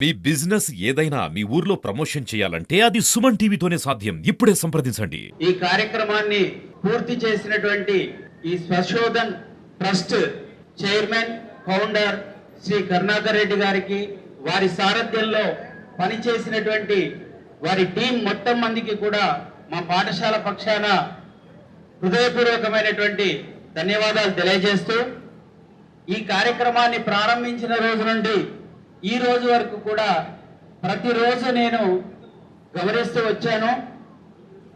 మీ business ఏదైనా మీ ఊర్లో promotion చేయాలంటే అది సుమన్ టీవీతోనే సాధ్యం. ఇప్పుడే సంప్రదించండి. ఈ కార్యక్రమాన్ని పూర్తి చేసినటువంటి ఈ Swashodhan trust chairman founder Shri Karunakar Reddy గారికి వారి సారథ్యంలో పనిచేసినటువంటి వారి టీం మొత్తం మందికి కూడా మా పాఠశాల పక్షాన హృదయపూర్వకమైనటువంటి ధన్యవాదాలు తెలియజేస్తూ ఈ కార్యక్రమాన్ని ప్రారంభించిన రోజు నుండి ఈ రోజు వరకు కూడా ప్రతిరోజు నేను గమనిస్తూ వచ్చాను.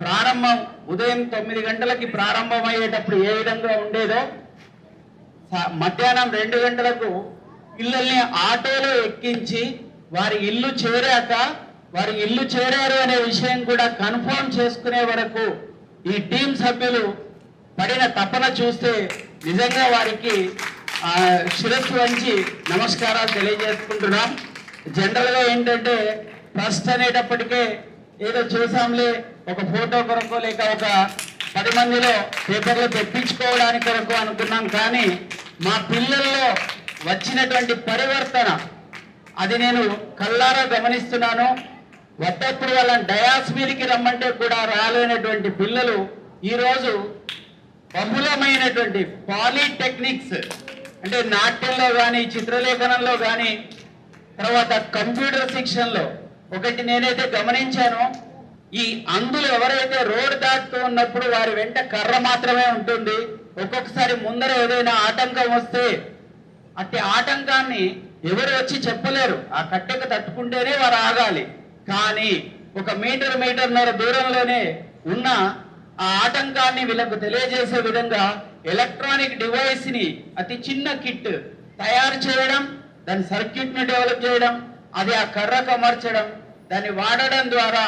ప్రారంభం ఉదయం తొమ్మిది గంటలకి ప్రారంభమయ్యేటప్పుడు ఏ విధంగా ఉండేదో మధ్యాహ్నం రెండు గంటలకు పిల్లల్ని ఆటోలో ఎక్కించి వారి ఇల్లు చేరాక వారి ఇల్లు చేరారు అనే విషయం కూడా కన్ఫర్మ్ చేసుకునే వరకు ఈ టీం సభ్యులు పడిన తపన చూస్తే నిజంగా వారికి శిరస్సు వంచి నమస్కారాలు తెలియజేసుకుంటున్నాం. జనరల్గా ఏంటంటే ట్రస్ట్ అనేటప్పటికే ఏదో చూసాంలే ఒక ఫోటో కొరకు లేక ఒక పది మందిలో పేపర్లో తెప్పించుకోవడానికి కొరకు అనుకున్నాం. కానీ మా పిల్లల్లో వచ్చినటువంటి పరివర్తన అది నేను కల్లారా గమనిస్తున్నాను. వద్దప్పుడు వాళ్ళని డయాస్మీరికి రమ్మంటే కూడా రాలేనటువంటి పిల్లలు ఈరోజు బహుళమైనటువంటి పాలిటెక్నిక్స్ అంటే నాట్యంలో కానీ చిత్రలేఖనంలో కానీ తర్వాత కంప్యూటర్ శిక్షణలో ఒకటి నేనైతే గమనించాను ఈ అందులో ఎవరైతే రోడ్ దాటుతూ ఉన్నప్పుడు వారి వెంట కర్ర మాత్రమే ఉంటుంది ఒక్కొక్కసారి ముందర ఏదైనా ఆటంకం వస్తే అట్టి ఆటంకాన్ని ఎవరు వచ్చి చెప్పలేరు. ఆ కట్టెకు తట్టుకుంటేనే వారు ఆగాలి. కానీ ఒక మీటర్ మీటర్న్నర దూరంలోనే ఉన్న ఆ ఆటంకాన్ని వీళ్ళకు తెలియజేసే విధంగా ఎలక్ట్రానిక్ డివైస్ని అతి చిన్న కిట్ తయారు చేయడం దాని సర్క్యూట్ని డెవలప్ చేయడం అది ఆ కర్రకు అమర్చడం దాన్ని వాడడం ద్వారా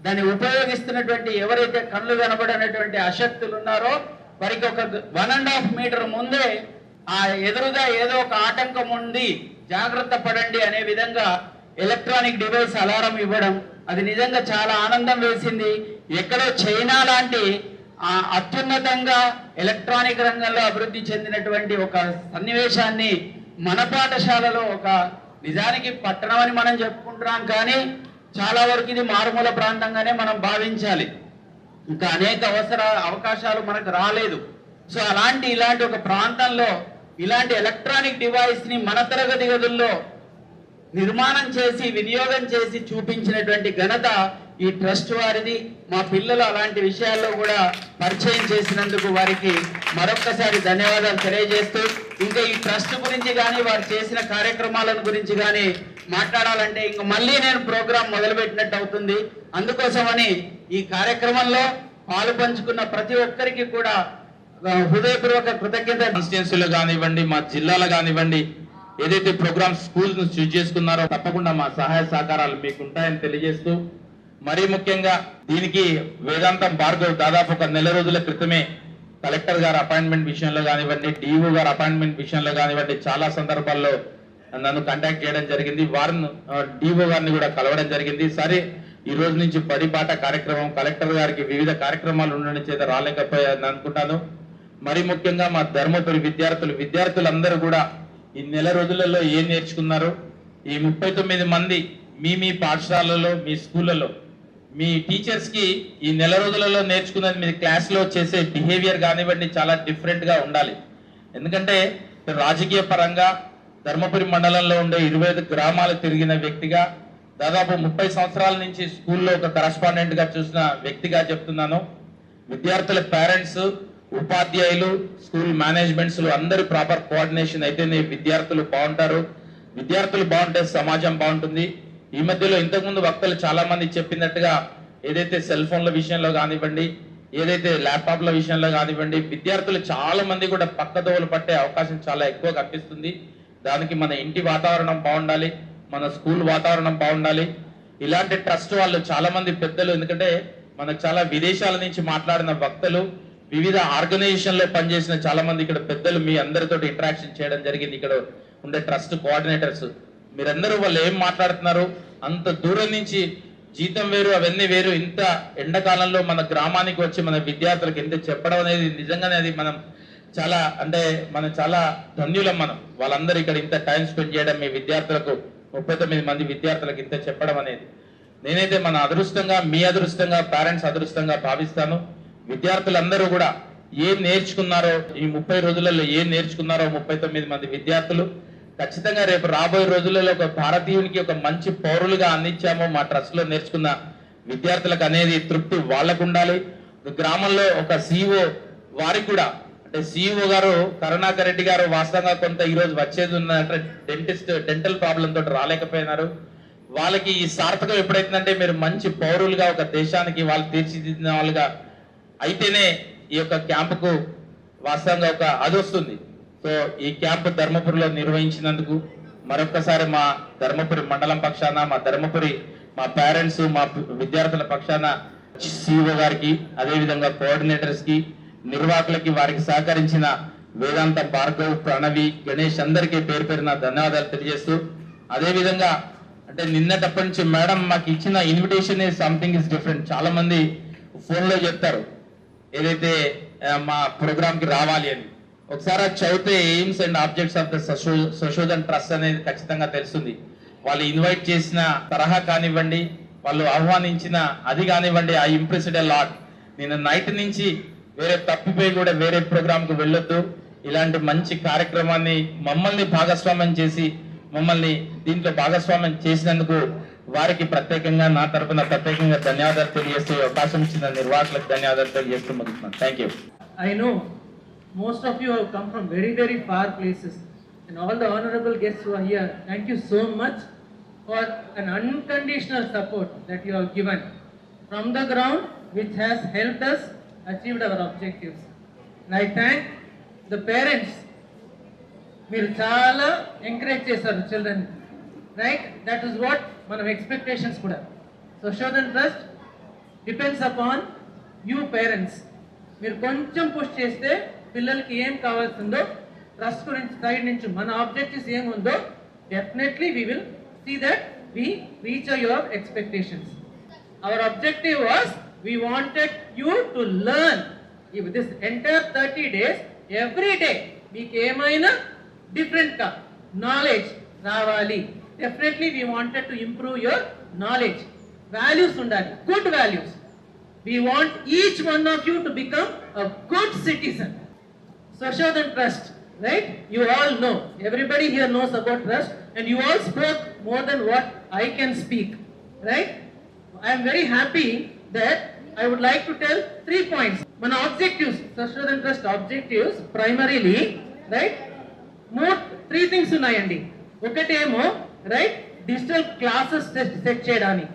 దాన్ని ఉపయోగిస్తున్నటువంటి ఎవరైతే కళ్ళు కనబడినటువంటి అశక్తులు ఉన్నారో వారికి ఒక వన్ అండ్ హాఫ్ మీటర్ ముందే ఆ ఎదురుగా ఏదో ఒక ఆటంకం ఉంది జాగ్రత్త పడండి అనే విధంగా ఎలక్ట్రానిక్ డివైస్ అలారం ఇవ్వడం అది నిజంగా చాలా ఆనందం వేసింది. ఎక్కడో చైనా లాంటి ఆ అత్యున్నతంగా ఎలక్ట్రానిక్ రంగంలో అభివృద్ధి చెందినటువంటి ఒక సన్నివేశాన్ని మన పాఠశాలలో ఒక నిజానికి పట్టణం అని మనం చెప్పుకుంటున్నాం కానీ చాలా వరకు ఇది మారుమూల ప్రాంతంగానే మనం భావించాలి. ఇంకా అనేక అవసర అవకాశాలు మనకు రాలేదు. సో అలాంటి ఇలాంటి ఒక ప్రాంతంలో ఇలాంటి ఎలక్ట్రానిక్ డివైస్ని మన తరగతి గదుల్లో నిర్మాణం చేసి వినియోగం చేసి చూపించినటువంటి ఘనత ఈ ట్రస్ట్ వారిది మా పిల్లలు అలాంటి విషయాల్లో కూడా పరిచయం చేసినందుకు వారికి మరొక్కసారి ధన్యవాదాలు తెలియజేస్తూ ఇంకా ఈ ట్రస్ట్ గురించి కానీ వారు చేసిన కార్యక్రమాలను గురించి కానీ మాట్లాడాలంటే ఇంక మళ్ళీ నేను ప్రోగ్రాం మొదలుపెట్టినట్టు అవుతుంది. అందుకోసమని ఈ కార్యక్రమంలో పాలు పంచుకున్న ప్రతి ఒక్కరికి కూడా హృదయపూర్వక కృతజ్ఞత. కాన్స్టిట్యున్సీలు కానివ్వండి మా జిల్లాలో కానివ్వండి ఏదైతే ప్రోగ్రామ్ స్కూల్స్ చూజ్ చేసుకున్నారో తప్పకుండా మా సహాయ సహకారాలు మీకు ఉంటాయని తెలియజేస్తూ మరీ ముఖ్యంగా దీనికి వేదాంతం భార్గవ్ దాదాపు ఒక నెల రోజుల క్రితమే కలెక్టర్ గారి అపాయింట్మెంట్ విషయంలో కానివ్వండి డిఓ గారి అపాయింట్మెంట్ విషయంలో కానివ్వండి చాలా సందర్భాల్లో నన్ను కాంటాక్ట్ చేయడం జరిగింది. వారిని డిఓ గారిని కూడా కలవడం జరిగింది. సరే ఈ రోజు నుంచి పడిపాట కార్యక్రమం కలెక్టర్ గారికి వివిధ కార్యక్రమాలు ఉండడం చేత రాలేకపోయాను అనుకుంటాను. మరి ముఖ్యంగా మా ధర్మపురి విద్యార్థులు విద్యార్థులందరూ కూడా ఈ నెల రోజులలో ఏం నేర్చుకున్నారు? ఈ ముప్పై తొమ్మిది మంది మీ మీ పాఠశాలలో మీ స్కూళ్ళలో మీ టీచర్స్కి ఈ నెల రోజులలో నేర్చుకున్నది మీ క్లాస్లో చేసే బిహేవియర్ కానివ్వండి చాలా డిఫరెంట్గా ఉండాలి. ఎందుకంటే రాజకీయ పరంగా ధర్మపురి మండలంలో ఉండే ఇరవై ఐదు గ్రామాలు తిరిగిన వ్యక్తిగా దాదాపు ముప్పై సంవత్సరాల నుంచి స్కూల్లో ఒక కరస్పాండెంట్గా చూసిన వ్యక్తిగా చెప్తున్నాను. విద్యార్థుల పేరెంట్స్ ఉపాధ్యాయులు స్కూల్ మేనేజ్మెంట్స్ అందరి ప్రాపర్ కోఆర్డినేషన్ అయితేనే విద్యార్థులు బాగుంటారు. విద్యార్థులు బాగుంటే సమాజం బాగుంటుంది. ఈ మధ్యలో ఇంతకుముందు వక్తలు చాలా మంది చెప్పినట్టుగా ఏదైతే సెల్ ఫోన్ల విషయంలో కానివ్వండి ఏదైతే ల్యాప్టాప్ల విషయంలో కానివ్వండి విద్యార్థులు చాలా మంది కూడా పక్కదోవలు పట్టే అవకాశం చాలా ఎక్కువ కనిపిస్తుంది. దానికి మన ఇంటి వాతావరణం బాగుండాలి మన స్కూల్ వాతావరణం బాగుండాలి. ఇలాంటి ట్రస్ట్ వాళ్ళు చాలా మంది పెద్దలు ఎందుకంటే మనకు చాలా విదేశాల నుంచి మాట్లాడిన వక్తలు వివిధ ఆర్గనైజేషన్లో పనిచేసిన చాలా మంది ఇక్కడ పెద్దలు మీ అందరితో ఇంటరాక్షన్ చేయడం జరిగింది. ఇక్కడ ఉండే ట్రస్ట్ కోఆర్డినేటర్స్ మీరందరూ వాళ్ళు ఏం మాట్లాడుతున్నారు? అంత దూరం నుంచి జీతం వేరు అవన్నీ వేరు. ఇంత ఎండాకాలంలో మన గ్రామానికి వచ్చి మన విద్యార్థులకు ఎంత చెప్పడం అనేది నిజంగానే అది మనం చాలా అంటే మనం చాలా ధన్యులం మనం. వాళ్ళందరూ ఇక్కడ ఇంత టైం స్పెండ్ చేయడం మీ విద్యార్థులకు ముప్పై తొమ్మిది మంది విద్యార్థులకు ఇంత చెప్పడం అనేది. నేనైతే మన అదృష్టంగా మీ అదృష్టంగా పేరెంట్స్ అదృష్టంగా భావిస్తాను. విద్యార్థులందరూ కూడా ఏం నేర్చుకున్నారో ఈ ముప్పై రోజులలో ఏం నేర్చుకున్నారో ముప్పై తొమ్మిది మంది విద్యార్థులు ఖచ్చితంగా రేపు రాబోయే రోజులలో ఒక భారతీయునికి ఒక మంచి పౌరులుగా అందించామో మా ట్రస్ట్లో నేర్చుకున్న విద్యార్థులకు అనేది తృప్తి వాళ్ళకు ఉండాలి. గ్రామంలో ఒక సీఈఓ వారికి కూడా అంటే సిఇఓ గారు కరుణాకర్ రెడ్డి గారు వాస్తవంగా కొంత ఈ రోజు వచ్చేది ఉన్నదంటే డెంటిస్ట్ డెంటల్ ప్రాబ్లం తోటి రాలేకపోయినారు. వాళ్ళకి ఈ సార్థకం ఎప్పుడైతుందంటే మీరు మంచి పౌరులుగా ఒక దేశానికి వాళ్ళు తీర్చిదిద్దిన వాళ్ళుగా అయితేనే ఈ యొక్క క్యాంపుకు వాస్తవంగా ఒక అది వస్తుంది. సో ఈ క్యాంప్ ధర్మపురిలో నిర్వహించినందుకు మరొక్కసారి మా ధర్మపురి మండలం పక్షాన మా ధర్మపురి మా పేరెంట్స్ మా విద్యార్థుల పక్షాన సిఇఓ గారికి అదేవిధంగా కోఆర్డినేటర్స్కి నిర్వాహకులకి వారికి సహకరించిన వేదాంత భార్గవ్ ప్రణవి గణేష్ అందరికీ పేరు పేరున ధన్యవాదాలు తెలియజేస్తూ అదేవిధంగా అంటే నిన్నటప్పటి నుంచి మేడం మాకు ఇచ్చిన invitation is something is different చాలా మంది ఫోన్లో చెప్తారు. ఏదైతే మా ప్రోగ్రామ్కి రావాలి అని. ఒకసారి అది చదివితే aims and objects of the Sashodhan trust అనేది ఖచ్చితంగా తెలుస్తుంది. వాళ్ళు ఇన్వైట్ చేసిన తరహా కానివ్వండి వాళ్ళు ఆహ్వానించిన అది కానివ్వండి ఆ ఇంప్రెస్డ్ లాట్ నేను నైట్ నుంచి వేరే తప్పిపోయి కూడా వేరే ప్రోగ్రాంకు వెళ్ళొద్దు. ఇలాంటి మంచి కార్యక్రమాన్ని మమ్మల్ని భాగస్వామ్యం చేసి మమ్మల్ని దీంట్లో భాగస్వామ్యం చేసినందుకు వారికి ప్రత్యేకంగా నా తరపున ప్రత్యేకంగా ధన్యవాదాలు తెలియజేస్తూ అవకాశం ఇచ్చిన నిర్వాహకులకు ధన్యవాదాలు తెలియజేస్తూ ముగిస్తున్నాను. Thank you I know most of you have come from very, very far places. And all the honorable guests who are here, thank you so much for an unconditional support that you have given from the ground, which has helped us achieve our objectives. And I thank the parents. మీరు చాలా encourage చేశారు children right that is what మనం expectations కూడా Soshodhan trust depends upon you parents మీరు కొంచెం push చేస్తే పిల్లలకి ఏం కావాల్సిందో ట్రస్ట్ గురించి సైడ్ నుంచి మన ఆబ్జెక్టివ్స్ ఏముందో definitely we will see that we reach your expectations our objective was we wanted you to learn if this entire 30 days every మీకు ఏమైనా డిఫరెంట్గా నాలెడ్జ్ రావాలి. Definitely we wanted to improve your knowledge values ఉండాలి. Good values we want each one of you to become a good citizen Sarshadan Trust, right? You all know, everybody here knows about trust, and you all spoke more than what I can speak, right? I am very happy that I would like to tell three points. మన objectives, Sashodan Trust objectives, primarily, right? More three things ఉన్నాయండి. ఒకటేమో right digital classes set చేయడానికి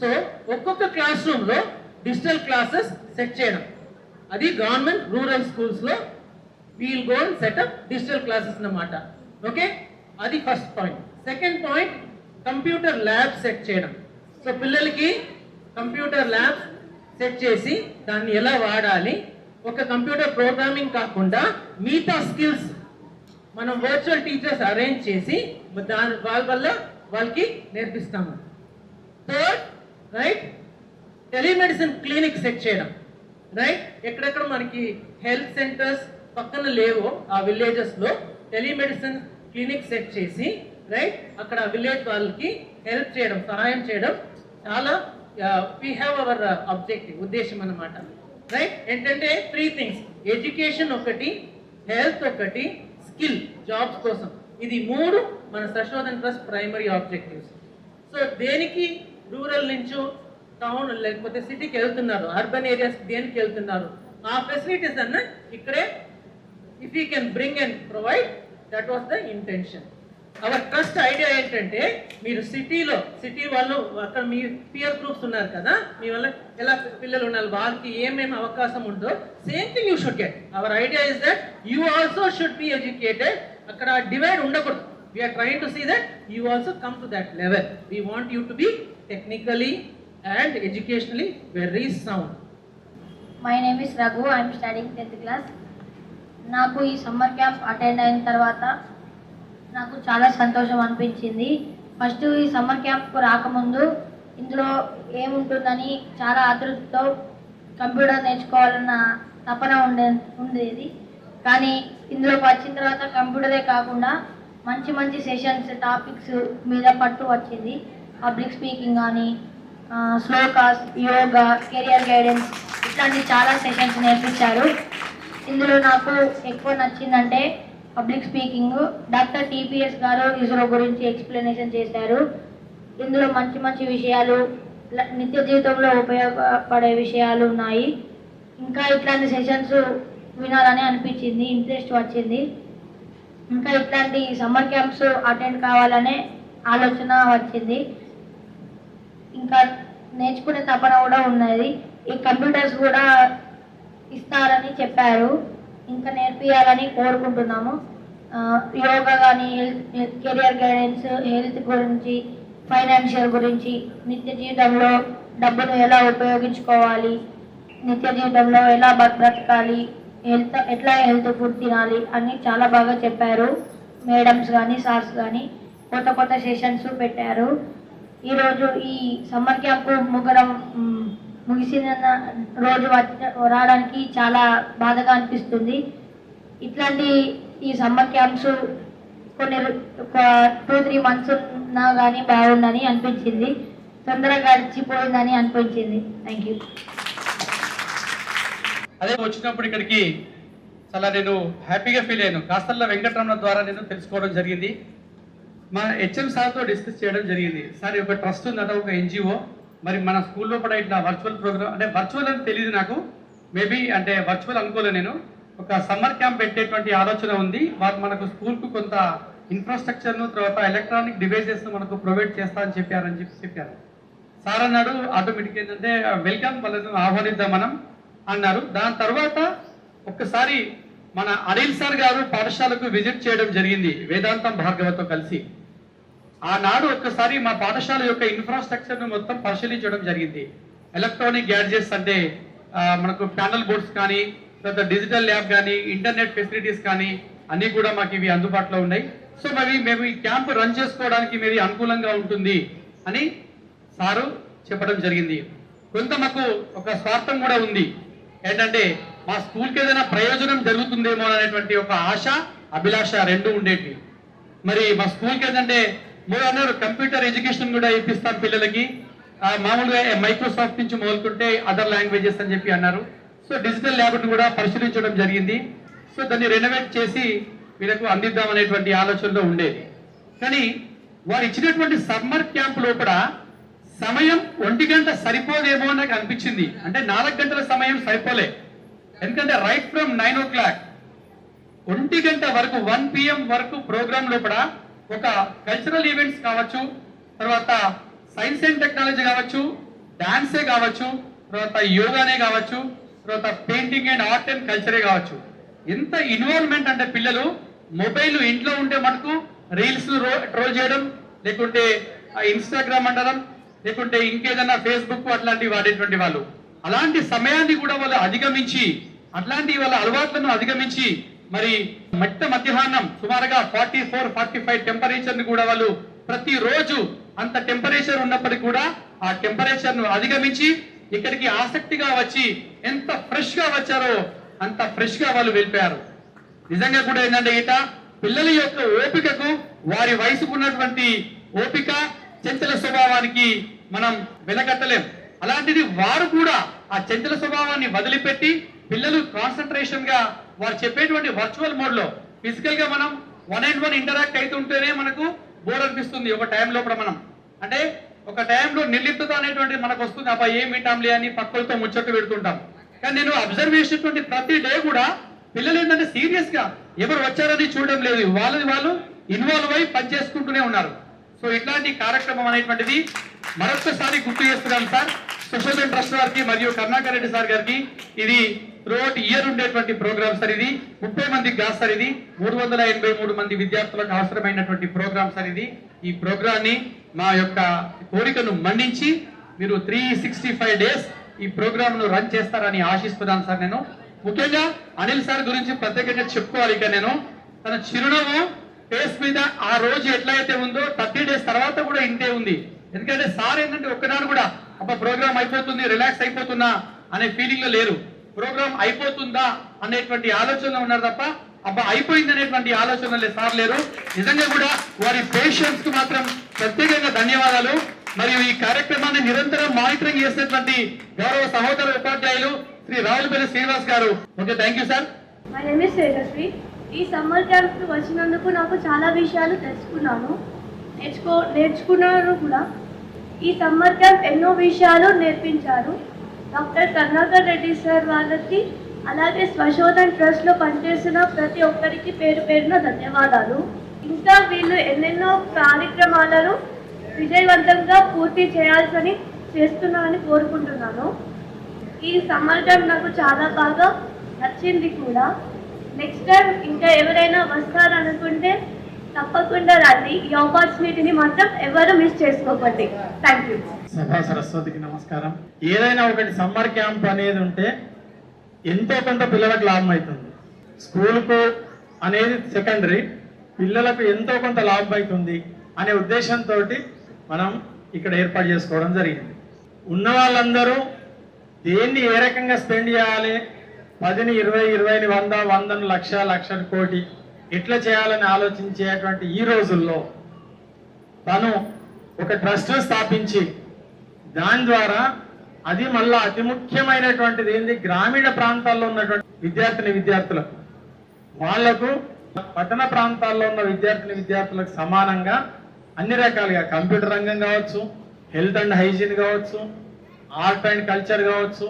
so ఒక్కొక్క class రూమ్లో digital classes set చేయడం అది government rural స్కూల్స్లో we'll go and set up digital classes అన్నమాట ఓకే అది first point second point computer lab set చేయడం సో పిల్లలకి కంప్యూటర్ ల్యాబ్ సెట్ చేసి దాన్ని ఎలా వాడాలి? ఒక కంప్యూటర్ ప్రోగ్రామింగ్ కాకుండా మిగతా స్కిల్స్ మనం వర్చువల్ టీచర్స్ అరేంజ్ చేసి దాని వాళ్ళ వల్ల వాళ్ళకి నేర్పిస్తాము. Third right telemedicine clinic set చేయడం రైట్ ఎక్కడెక్కడ మనకి హెల్త్ సెంటర్స్ పక్కన లేవో ఆ విలేజెస్లో టెలిమెడిసిన్ క్లినిక్ సెట్ చేసి రైట్ అక్కడ విలేజ్ వాళ్ళకి హెల్ప్ చేయడం సహాయం చేయడం చాలా వి హ్యావ్ అవర్ అబ్జెక్టివ్ ఉద్దేశం అన్నమాట. రైట్ ఏంటంటే త్రీ థింగ్స్ ఎడ్యుకేషన్ ఒకటి హెల్త్ ఒకటి స్కిల్ జాబ్స్ కోసం. ఇది మూడు మన Sashodhan trust primary objectives so దేనికి రూరల్ నుంచి టౌన్ లేకపోతే సిటీకి వెళ్తున్నారు అర్బన్ ఏరియాస్ దేనికి వెళ్తున్నారు? ఆ ఫెసిలిటీస్ అన్న ఇక్కడే if you can bring and provide that was the intention our trust idea ఏంటంటే మీరు సిటీలో సిటీ వాళ్ళు అక్కడ మీ పియర్ గ్రూప్స్ ఉన్నారు కదా మీ వల్ల ఎలా పిల్లలు ఉన్నారు వాళ్ళకి ఏమేమి అవకాశం ఉందో same thing you should get our idea is that you also should be educated అక్కడ డివైడ్ ఉండకూడదు. We are train to see that you also come to that level we want you to be technically and educationally very sound my name is Raghu I'm studying tenth class నాకు ఈ summer camp attend అయిన తర్వాత నాకు చాలా సంతోషం అనిపించింది. First ఈ summer క్యాంప్కు రాకముందు ఇందులో ఏముంటుందని చాలా ఆతృతతో కంప్యూటర్ నేర్చుకోవాలన్న తపన ఉండే ఉండేది. కానీ ఇందులోకి వచ్చిన తర్వాత కంప్యూటరే కాకుండా మంచి మంచి సెషన్స్ టాపిక్స్ మీద పట్టు వచ్చింది. పబ్లిక్ స్పీకింగ్ కానీ స్లోకాస్ యోగా కెరియర్ గైడెన్స్ ఇట్లాంటి చాలా సెషన్స్ నేర్పించారు. ఇందులో నాకు ఎక్కువ నచ్చిందంటే పబ్లిక్ స్పీకింగ్ డాక్టర్ టీపీఎస్ గారు ఇస్రో గురించి ఎక్స్ప్లెనేషన్ చేశారు. ఇందులో మంచి మంచి విషయాలు నిత్య జీవితంలో ఉపయోగపడే విషయాలు ఉన్నాయి. ఇంకా ఇట్లాంటి సెషన్స్ వినాలని అనిపించింది ఇంట్రెస్ట్ వచ్చింది. ఇంకా ఇట్లాంటి సమ్మర్ క్యాంప్స్ అటెండ్ కావాలనే ఆలోచన వచ్చింది. ఇంకా నేర్చుకునే తపన కూడా ఉన్నది. ఈ కంప్యూటర్స్ కూడా ఇస్తారని చెప్పారు. ఇంకా నేర్పియాలని కోరుకుంటున్నాము. యోగా కానీ హెల్త్ కెరియర్ గైడెన్స్ హెల్త్ గురించి ఫైనాన్షియల్ గురించి నిత్య జీవితంలో డబ్బును ఎలా ఉపయోగించుకోవాలి నిత్య జీవితంలో ఎలా బ్రతకాలి హెల్త్ ఎట్లా హెల్త్ ఫుడ్ తినాలి అని చాలా బాగా చెప్పారు. మేడమ్స్ కానీ సార్స్ కానీ కొత్త కొత్త సెషన్స్ పెట్టారు. ఈరోజు ఈ సమ్మర్ క్యాంప్ ముగరం ముగిసిన రోజు రావడానికి చాలా బాధగా అనిపిస్తుంది. ఇట్లాంటి ఈ సమ్మర్ క్యాంప్స్ కొన్ని టూ త్రీ మంత్స్ ఉన్నా కానీ బాగుందని అనిపించింది. తొందరగా గడిచిపోయిందని అనిపించింది. Thank you. అదే వచ్చినప్పుడు ఇక్కడికి చాలా నేను హ్యాపీగా ఫీల్ అయ్యాను. కాస్తల్ల వెంకటరమణ ద్వారా నేను తెలుసుకోవడం జరిగింది. మా హెచ్ఎం సార్తో డిస్కస్ చేయడం జరిగింది. సార్ ఒక ట్రస్ట్ ఉందట ఒక ఎన్జిఓ. మరి మన స్కూల్లో కూడా ఇట్లా వర్చువల్ ప్రోగ్రామ్ అంటే వర్చువల్ అని తెలియదు నాకు. మేబీ అంటే వర్చువల్ అనుకోలే నేను. ఒక సమ్మర్ క్యాంప్ పెట్టేటువంటి ఆలోచన ఉంది. వారు మనకు స్కూల్కు కొంత ఇన్ఫ్రాస్ట్రక్చర్ను తర్వాత ఎలక్ట్రానిక్ డివైజెస్ మనకు ప్రొవైడ్ చేస్తా అని చెప్పారని చెప్పి చెప్పారు. సార్ అన్నాడు ఆటోమేటిక్ ఏంటంటే వెల్కమ్ వాళ్ళని ఆహ్వానిద్దాం మనం అన్నారు. దాని తర్వాత ఒక్కసారి మన అనిల్ సార్ గారు పాఠశాలకు విజిట్ చేయడం జరిగింది వేదాంతం భార్గవతో కలిసి. ఆనాడు ఒక్కసారి మా పాఠశాల యొక్క ఇన్ఫ్రాస్ట్రక్చర్ను మొత్తం పరిశీలించడం జరిగింది. ఎలక్ట్రానిక్ గ్యాడ్జెట్స్ అంటే మనకు ప్యానల్ బోర్డ్స్ కానీ తర్వాత డిజిటల్ ల్యాబ్ కానీ ఇంటర్నెట్ ఫెసిలిటీస్ కానీ అన్ని కూడా మాకు ఇవి అందుబాటులో ఉన్నాయి. సో మరి మేము ఈ క్యాంప్ రన్ చేసుకోవడానికి మీది అనుకూలంగా ఉంటుంది అని సారు చెప్పడం జరిగింది. కొంత మాకు ఒక స్వార్థం కూడా ఉంది. ఏంటంటే మా స్కూల్కి ఏదైనా ప్రయోజనం జరుగుతుందేమో అనేటువంటి ఒక ఆశ అభిలాష రెండు ఉండేవి మరి మా స్కూల్కి ఏంటంటే మీరు అన్నారు కంప్యూటర్ ఎడ్యుకేషన్ కూడా ఇప్పిస్తాం పిల్లలకి. మామూలుగా మైక్రోసాఫ్ట్ నుంచి మొదలుకుంటే అదర్ లాంగ్వేజెస్ అని చెప్పి అన్నారు. సో డిజిటల్ ల్యాబ్ను కూడా పరిశీలించడం జరిగింది. సో దాన్ని రెనోవేట్ చేసి వీళ్ళకు అందిద్దాం అనేటువంటి ఆలోచనలో ఉండేది. కానీ వారు ఇచ్చినటువంటి సమ్మర్ క్యాంప్ లోపల సమయం ఒంటి గంట సరిపోదేమో అని నాకు అనిపించింది. అంటే నాలుగు గంటల సమయం సరిపోలే. ఎందుకంటే right from nine o'clock ఒంటి గంట వరకు వన్ పిఎం వరకు ప్రోగ్రామ్ లోపల ఒక కల్చరల్ ఈవెంట్స్ కావచ్చు తర్వాత సైన్స్ అండ్ టెక్నాలజీ కావచ్చు డాన్సే కావచ్చు తర్వాత యోగానే కావచ్చు తర్వాత పెయింటింగ్ అండ్ ఆర్ట్ అండ్ కల్చరే కావచ్చు. ఎంత ఇన్వాల్వ్మెంట్ అంటే పిల్లలు మొబైల్ ఇంట్లో ఉంటే మనకు రీల్స్ ట్రోల్ చేయడం లేకుంటే ఇన్స్టాగ్రామ్ అంటారం లేకుంటే ఇంకేదన్నా ఫేస్బుక్ అట్లాంటివి వాడేటువంటి వాళ్ళు. అలాంటి సమయాన్ని కూడా వాళ్ళు అధిగమించి అట్లాంటి వాళ్ళ అలవాట్లను అధిగమించి మరి మట్ట మధ్యాహ్నం సుమారుగా ఫార్టీ ఫోర్ ఫార్టీ ఫైవ్ టెంపరేచర్ని కూడా వాళ్ళు ప్రతిరోజు అంత టెంపరేచర్ ఉన్నప్పటికీ కూడా ఆ టెంపరేచర్ను అధిగమించి ఇక్కడికి ఆసక్తిగా వచ్చి ఎంత ఫ్రెష్గా వచ్చారో అంత ఫ్రెష్గా వాళ్ళు వెళ్ళిపోయారు. నిజంగా కూడా ఏంటంటే ఈట పిల్లల యొక్క ఓపికకు వారి వయసుకున్నటువంటి ఓపిక చంచల స్వభావానికి మనం వెనకట్టలేం. అలాంటిది వారు కూడా ఆ చంచల స్వభావాన్ని వదిలిపెట్టి పిల్లలు కాన్సన్ట్రేషన్గా వారు చెప్పేటువంటి వర్చువల్ మోడ్లో ఫిజికల్గా మనం వన్ అండ్ వన్ ఇంటరాక్ట్ అవుతుంటేనే మనకు బోర్ అనిపిస్తుంది ఒక టైం లోపల మనం. అంటే ఒక టైంలో నిర్లిప్తత అనేటువంటి మనకు వస్తుంది. అబ్బా ఏం వింటాంలే అని పక్కలతో ముచ్చట్లు పెడుతుంటాం. కానీ నేను అబ్జర్వ్ చేసినటువంటి ప్రతి డే కూడా పిల్లలు ఏంటంటే సీరియస్గా ఎవరు వచ్చారని చూడడం లేదు. వాళ్ళది వాళ్ళు ఇన్వాల్వ్ అయి పనిచేసుకుంటూనే ఉన్నారు. సో ఇట్లాంటి కార్యక్రమం అనేటువంటిది మరొకసారి గుర్తు చేస్తున్నాం సార్. సుశోభన్ ట్రస్ట్ వారికి మరియు కరుణాకర్ రెడ్డి సార్ గారికి ఇది త్రూఅవుట్ ఇయర్ ఉండేటువంటి ప్రోగ్రామ్ సార్ ఇది. ముప్పై మందికి కాదు సార్ ఇది. మూడు వందల ఎనభై మూడు మంది విద్యార్థులకు అవసరమైనటువంటి ప్రోగ్రామ్ సార్ ఇది. ఈ ప్రోగ్రామ్ని మా యొక్క కోరికను మన్నించి మీరు త్రీ సిక్స్టీ ఫైవ్ డేస్ ఈ ప్రోగ్రామ్ను రన్ చేస్తారని ఆశిస్తున్నాను సార్ నేను. ముఖ్యంగా అనిల్ సార్ గురించి ప్రత్యేకంగా చెప్పుకోవాలి ఇక నేను. తన చిరునవ్వు ఫేస్ మీద ఆ రోజు ఎట్లయితే ఉందో థర్టీ డేస్ తర్వాత కూడా ఇంతే ఉంది. ఎందుకంటే సార్ ఏంటంటే ఒక్కనాడు కూడా అబ్బా ప్రోగ్రామ్ అయిపోతుంది రిలాక్స్ అయిపోతున్నా అనే ఫీలింగ్లో లేరు. ప్రోగ్రామ్ అయిపోతుందా అనేటువంటి ఆలోచనలో ఉన్నారు తప్ప అబ్బా అయిపోయింది అనేటువంటి ఆలోచనలే సార్ లేరు. నిజంగా కూడా వారి పేషెన్స్కు మాత్రం ప్రత్యేకంగా ధన్యవాదాలు. మరియు ఈ కార్యక్రమాన్ని నిరంతరం మానిటరింగ్ చేసినటువంటి గౌరవ సహోదర ఉపాధ్యాయులు శ్రీ రావులపల్లి శ్రీనివాస్ గారు. Okay thank you sir. My name is Tejaswi ఈ సమ్మర్ క్యాంప్కి వచ్చినందుకు నాకు చాలా విషయాలు తెలుసుకున్నాను. నేర్చుకో నేర్చుకున్నాను కూడా. ఈ సమ్మర్ క్యాంప్ ఎన్నో విషయాలు నేర్పించారు. డాక్టర్ కరుణాకర్ రెడ్డి సార్ వాళ్ళకి అలాగే స్వశోధన్ ట్రస్ట్లో పనిచేసిన ప్రతి ఒక్కరికి పేరు పేరున ధన్యవాదాలు. ఇంకా వీళ్ళు ఎన్నెన్నో కార్యక్రమాలను విజయవంతంగా పూర్తి చేయాల్సని చేస్తున్నానని కోరుకుంటున్నాను. ఈ సమాజం నాకు చాలా బాగా నచ్చింది కూడా. నెక్స్ట్ టైం ఇంకా ఎవరైనా వస్తారనుకుంటే తప్పకుండా రండి. ఈ ఆపర్చునిటీని మాత్రం ఎవరు మిస్ చేసుకోకండి. థ్యాంక్ యూ సభా సరస్వతికి నమస్కారం. ఏదైనా ఒకటి సమ్మర్ క్యాంప్ అనేది ఉంటే ఎంతో కొంత పిల్లలకు లాభం అవుతుంది. స్కూల్కు అనేది సెకండరీ పిల్లలకు ఎంతో కొంత లాభం అవుతుంది అనే ఉద్దేశంతో మనం ఇక్కడ ఏర్పాటు చేసుకోవడం జరిగింది. ఉన్న వాళ్ళందరూ దేన్ని ఏ రకంగా స్పెండ్ చేయాలి? పదిని ఇరవై ఇరవైని వంద వందను లక్ష లక్ష కోటి ఎట్లా చేయాలని ఆలోచించేటువంటి ఈ రోజుల్లో తను ఒక ట్రస్ట్ను స్థాపించి దాని ద్వారా అది మళ్ళా అతి ముఖ్యమైనటువంటిది ఏంది? గ్రామీణ ప్రాంతాల్లో ఉన్నటువంటి విద్యార్థిని విద్యార్థులకు. వాళ్ళకు పట్టణ ప్రాంతాల్లో ఉన్న విద్యార్థిని విద్యార్థులకు సమానంగా అన్ని రకాలుగా కంప్యూటర్ రంగం కావచ్చు హెల్త్ అండ్ హైజీన్ కావచ్చు ఆర్ట్ అండ్ కల్చర్ కావచ్చు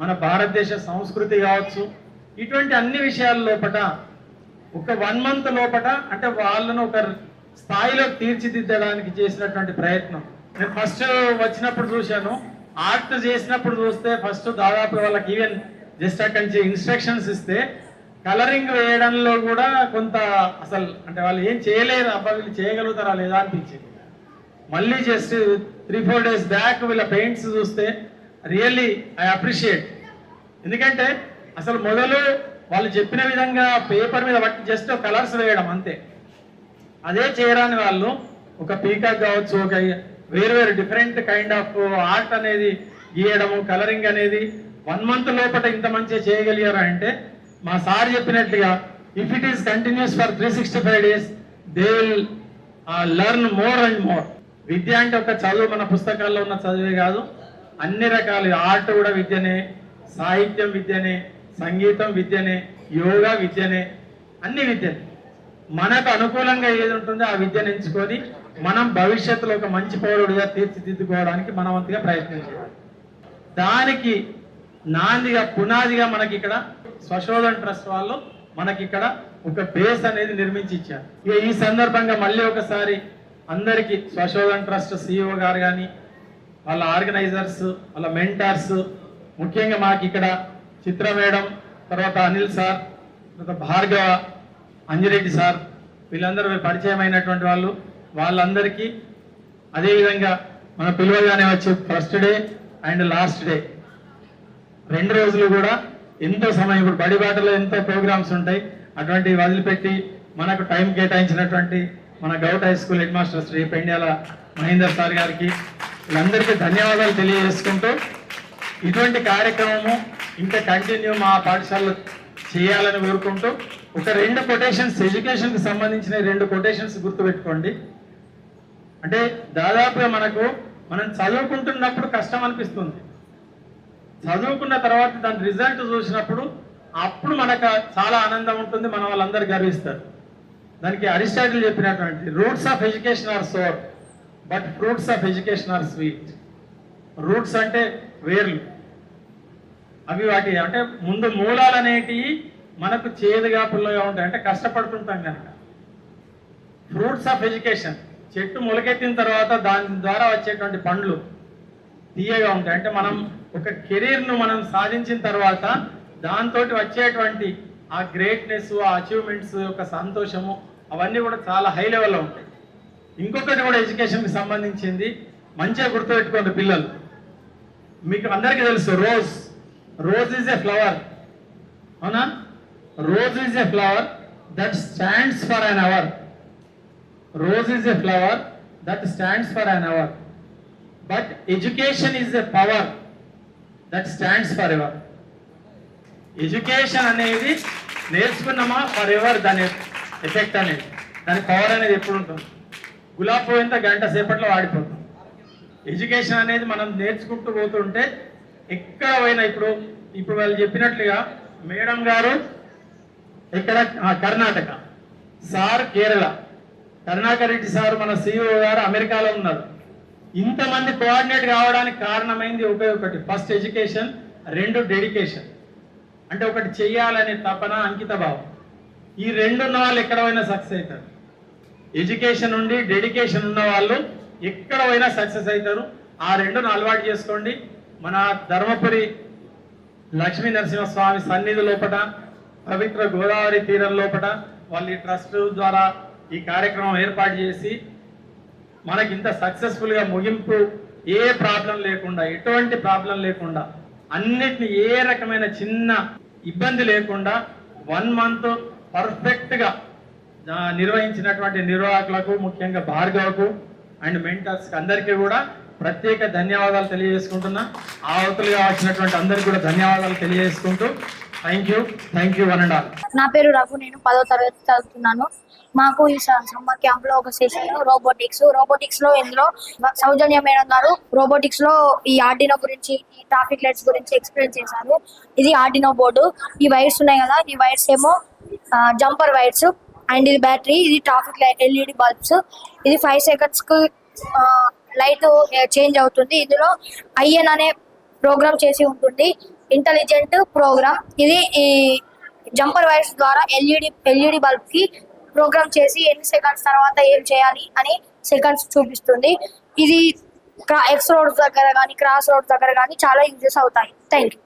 మన భారతదేశ సంస్కృతి కావచ్చు ఇటువంటి అన్ని విషయాల లోపట ఒక వన్ మంత్ లోపట అంటే వాళ్ళను ఒక స్థాయిలో తీర్చిదిద్దడానికి చేసినటువంటి ప్రయత్నం. నేను ఫస్ట్ వచ్చినప్పుడు చూశాను. ఆర్ట్ చేసినప్పుడు చూస్తే ఫస్ట్ దాదాపు వాళ్ళకి ఈవెన్ జస్ట్ అక్కడి నుంచి ఇన్స్ట్రక్షన్స్ ఇస్తే కలరింగ్ వేయడంలో కూడా కొంత అసలు అంటే వాళ్ళు ఏం చేయలేదు అబ్బా వీళ్ళు చేయగలుగుతారా లేదా అనిపించింది. మళ్ళీ just three four days back వీళ్ళ పెయింట్స్ చూస్తే రియల్లీ ఐ అప్రిషియేట్ ఎందుకంటే అసలు మొదలు వాళ్ళు చెప్పిన విధంగా పేపర్ మీద బట్టి జస్ట్ కలర్స్ వేయడం అంతే. అదే చేయరాని వాళ్ళు ఒక పీకాక్ కావచ్చు ఒక వేరు వేరు డిఫరెంట్ కైండ్ ఆఫ్ ఆర్ట్ అనేది గీయడము కలరింగ్ అనేది. వన్ మంత్ లోపల ఇంత మంచిగా చేయగలిగారా అంటే మా సార్ చెప్పినట్లుగా if it is continues for three sixty five days they will learn more and more విద్య అంటే ఒక చదువు మన పుస్తకాల్లో ఉన్న చదువే కాదు. అన్ని రకాల ఆర్ట్ కూడా విద్యనే సాహిత్యం విద్యనే సంగీతం విద్యనే యోగా విద్యనే అన్ని విద్యనే. మనకు అనుకూలంగా ఏది ఉంటుందో ఆ విద్యను ఎంచుకొని మనం భవిష్యత్తులో ఒక మంచి పౌరుడిగా తీర్చిదిద్దుకోవడానికి మనవంతుగా ప్రయత్నం చేయాలి దానికి నాందిగా పునాదిగా మనకి ఇక్కడ స్వశోధన ట్రస్ట్ వాళ్ళు మనకి ఇక్కడ ఒక బేస్ అనేది నిర్మించి ఇచ్చారు ఇక ఈ సందర్భంగా మళ్ళీ ఒకసారి అందరికీ స్వశోధన ట్రస్ట్ సిఇఓ గారు కానీ వాళ్ళ ఆర్గనైజర్స్ వాళ్ళ మెంటర్స్ ముఖ్యంగా మాకు ఇక్కడ చిత్ర మేడం తర్వాత అనిల్ సార్ తర్వాత భార్గవ అంజిరెడ్డి సార్ వీళ్ళందరూ పరిచయం అయినటువంటి వాళ్ళు. వాళ్ళందరికీ అదేవిధంగా మన పిలువగానే వచ్చే first day and last day రెండు రోజులు కూడా ఎంతో సమయం ఇప్పుడు బడిబాటలో ఎంతో ప్రోగ్రామ్స్ ఉంటాయి అటువంటివి వదిలిపెట్టి మనకు టైం కేటాయించినటువంటి మన government high school head master Shri Pendyala Mahender sir గారికి వీళ్ళందరికీ ధన్యవాదాలు తెలియజేసుకుంటూ ఇటువంటి కార్యక్రమము ఇంకా కంటిన్యూ మా పాఠశాలలో చేయాలని కోరుకుంటూ ఒక రెండు కొటేషన్స్ ఎడ్యుకేషన్కి సంబంధించిన రెండు కొటేషన్స్ గుర్తుపెట్టుకోండి. అంటే దాదాపుగా మనకు మనం చదువుకుంటున్నప్పుడు కష్టం అనిపిస్తుంది. చదువుకున్న తర్వాత దాని రిజల్ట్ చూసినప్పుడు అప్పుడు మనకు చాలా ఆనందం ఉంటుంది మన వాళ్ళందరూ గర్విస్తారు. దానికి అరిస్టాటిల్ చెప్పినటువంటి roots of education are sour but fruits of education are sweet. Roots అంటే వేర్లు. అవి వాటి అంటే ముందు మూలాలు అనేటివి మనకు చేదుగా పుల్లగా ఉంటాయి. అంటే కష్టపడుతుంటాం కనుక. Fruits of education. చెట్టు మొలకెత్తిన తర్వాత దాని ద్వారా వచ్చేటువంటి పండ్లు తీయగా ఉంటాయి. అంటే మనం ఒక కెరీర్ను మనం సాధించిన తర్వాత దాంతో వచ్చేటువంటి ఆ గ్రేట్నెస్ ఆ అచీవ్మెంట్స్ యొక్క సంతోషము అవన్నీ కూడా చాలా హై లెవెల్లో ఉంటాయి. ఇంకొకటి కూడా ఎడ్యుకేషన్కి సంబంధించింది. మంచిగా గుర్తుపెట్టుకోండి పిల్లలు. మీకు అందరికీ తెలుసు rose rose is a flower అవునా? Rose is a flower that stands for an hour rose is a flower that stands for an hour but education is a power that stands for ever education అనేది నేర్చుకున్నామా? For ever దాని effect అనేది. దాని power అనేది ఎప్పుడు ఉంటుంది? గులాబ్ పువ్వు గంట సేపట్లో వాడిపోతుంది ఎడ్యుకేషన్ అనేది మనం నేర్చుకుంటూ పోతుంటే ఎక్కడ పోయినా ఇప్పుడు ఇప్పుడు వాళ్ళు చెప్పినట్లుగా మేడం గారు ఇక్కడ కర్ణాటక. సార్ కేరళ కరుణాకర్ రెడ్డి సార్ మన సిఇఓ గారు అమెరికాలో ఉన్నారు. ఇంతమంది కోఆర్డినేట్ కావడానికి కారణమైంది ఒకే ఒకటి. ఫస్ట్ ఎడ్యుకేషన్ రెండు డెడికేషన్ అంటే ఒకటి చెయ్యాలనే తపన అంకిత భావం. ఈ రెండు ఉన్న వాళ్ళు ఎక్కడ పోయినా సక్సెస్ అవుతారు. ఎడ్యుకేషన్ ఉండి డెడికేషన్ ఉన్న వాళ్ళు ఎక్కడ పోయినా సక్సెస్ అవుతారు. ఆ రెండును అలవాటు చేసుకోండి. మన ధర్మపురి లక్ష్మీ నరసింహస్వామి సన్నిధి లోపట పవిత్ర గోదావరి తీరం లోపట వాళ్ళు ఈ ట్రస్ట్ ద్వారా ఈ కార్యక్రమం ఏర్పాటు చేసి మనకి ఇంత సక్సెస్ఫుల్గా ముగింపు ఏ ప్రాబ్లం లేకుండా ఎటువంటి ప్రాబ్లం లేకుండా అన్నిటిని ఏ రకమైన చిన్న ఇబ్బంది లేకుండా వన్ మంత్ పర్ఫెక్ట్గా నిర్వహించినటువంటి నిర్వాహకులకు ముఖ్యంగా భార్గవకు అండ్ మెంటర్స్కి అందరికీ కూడా ప్రత్యేక ధన్యవాదాలు తెలియజేసుకుంటున్నా. ఆవతులుగా వచ్చినటువంటి అందరికీ కూడా ధన్యవాదాలు తెలియజేసుకుంటూ thank you thank you one and నా పేరు రఘు నేను పదో తరగతి చదువుతున్నాను. మాకు ఈ స- సమ్మర్ క్యాంప్లో ఒక సెషన్ రోబోటిక్స్ రోబోటిక్స్లో ఇందులో సౌజన్య మేడం గారు రోబోటిక్స్లో ఈ ఆర్డినో గురించి ఈ ట్రాఫిక్ లైట్స్ గురించి ఎక్స్ప్లెయిన్ చేశారు. ఇది ఆర్డినో బోర్డు ఈ వైర్స్ ఉన్నాయి కదా ఈ వైర్స్ ఏమో జంపర్ వైర్స్ అండ్ ఇది బ్యాటరీ ఇది ట్రాఫిక్ లైట్ ఎల్ఈడి బల్బ్స్ ఇది ఫైవ్ సెకండ్స్కు లైట్ చేంజ్ అవుతుంది. ఇందులో ఐఎన్ అనే ప్రోగ్రామ్ చేసి ఉంటుంది. ఇంటెలిజెంట్ ప్రోగ్రామ్ ఇది ఈ జంపర్ వైర్స్ ద్వారా ఎల్ఈడి ఎల్ఈడి బల్బ్కి ప్రోగ్రామ్ చేసి ఎన్ని సెకండ్స్ తర్వాత ఏం చేయాలి అని సెకండ్స్ చూపిస్తుంది. ఇది ఎక్స్ రోడ్ దగ్గర కానీ క్రాస్ రోడ్ దగ్గర కానీ చాలా యూజెస్ అవుతాయి. Thank you